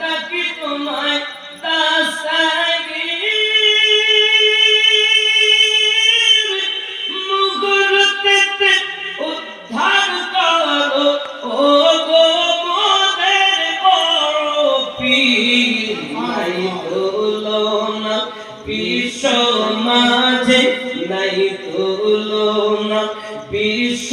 ডাকি তোমায় দাসাগীর? মুগুরতে উদ্ধার করো ও গো মোদের বড় পীর নাই তুলনা, বিশ্ব মাঝে নাই তুলনা, বিশ্ব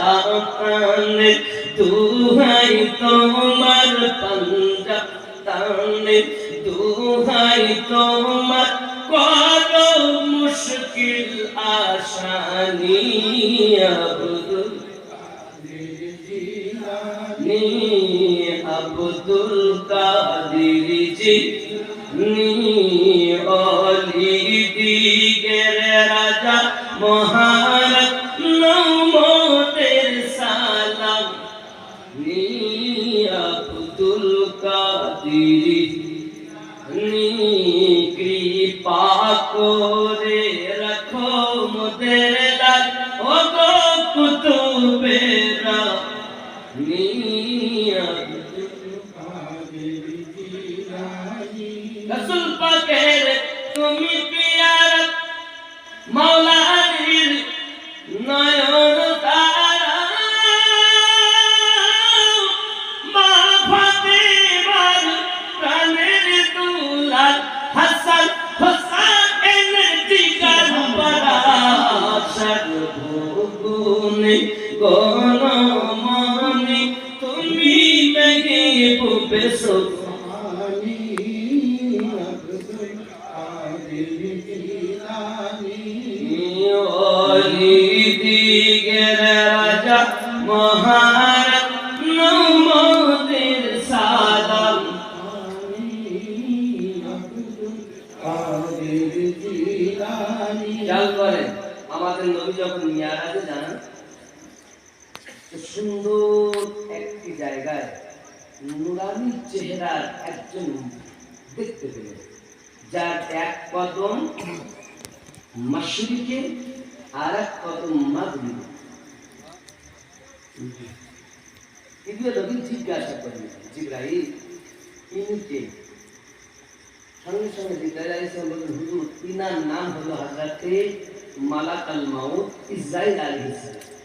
পঞ্জাবে দুহাই তোমার পঞ্জাবে। দুহাই তোমার মুশকিল আসানি আব্দুল নি জি নি অলি দিগের রাজা মহারাজ নি আব্দুল কাদির। নি কৃপা করে রাখো মোদের লাল ও গো কুতুবেরা তুমি গণমণি তুমি মেহবুবে সুবহানি অলি দিগের সুন্দর একটি জায়গায় নুরানি চেহারার একজন দেখতে পেলেন, যার এক কদম মাশরিকে আর এক কদম মাগরিবে। এগুলো নবী জিজ্ঞাসা করলেন জিব্রাহিম ইনিকে সঙ্গে সঙ্গে জিব্রাইল আলাইহিস সালাম বললেন, হুজুর, ইনার নাম হলো হযরতে মালাকাল মাউত ইসরাইল আলাইহিস সালাম।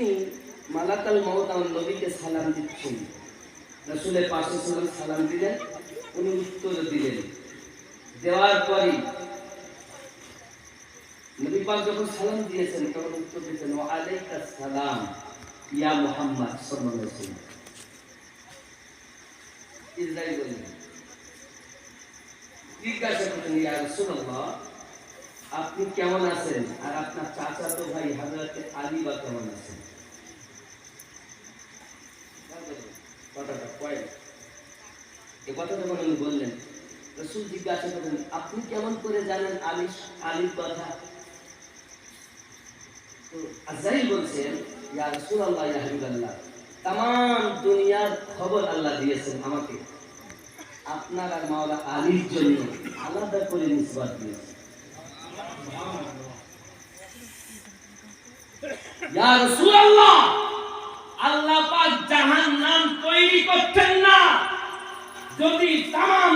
তো উনি মালাকাল মাউত আমার নবীকে সালাম দিচ্ছেন রাসূলের পাশে সালাম সালাম দিলেন, উনি উত্তর দিলেন। দেওয়ার পরই নবী পাক যখন সালাম দিয়েছেন, তখন উত্তর দিয়েছেন, ওয়া আলাইকাস সালাম, ইয়া মুহাম্মদ সাল্লাল্লাহু আলাইহি ইসরাইল বললেন জিজ্ঞাসা করলেন, ইয়া রাসূলুল্লাহ আপনি কেমন আছেন? আর আপনার চাচাতো ভাই হযরতে আলী বা কেমন আছেন? কথাটা কয় এ বললেন, রসুল জিজ্ঞাসা করলেন, আপনি কেমন করে জানেন আলী আলীর কথা? তো বলছেন, ইয়া রাসূলুল্লাহ, ইয়া হাবিবাল্লাহ তাম দুনিয়ার খবর আল্লাহ দিয়েছেন আমাকে। আপনার আর মাওলা আলীর জন্য আলাদা করে নিসবত দিয়েছেন।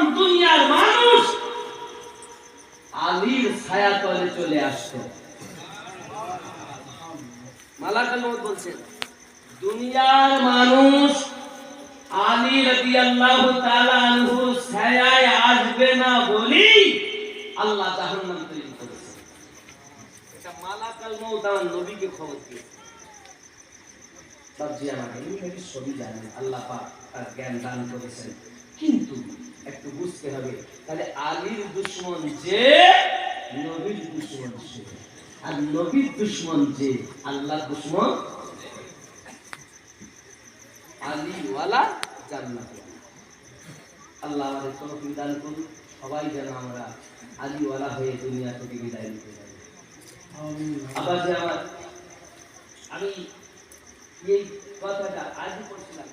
দুনিয়ার মানুষ আলীর ছায়া চলে আসতো। মালাকাল মত বলছেন, দুনিয়ার মানুষ আলী রাদিয়াল্লাহু তাআলা আসবে না বলি আল্লাহ জাহান্নাম তৈরি আল্লাহ দান আর নবীর দুশ্মন যে আল্লাহ দুশ্মন আলীওয়ালা জান্নাত। আল্লাহ আমাদের তৌফিক দান করুন, সবাই যেন আমরা আলীওয়ালা হয়ে দুনিয়া থেকে বিদায় নিতে পারি। আবার যে আমার আমি এই কথাটা আজই করছিলাম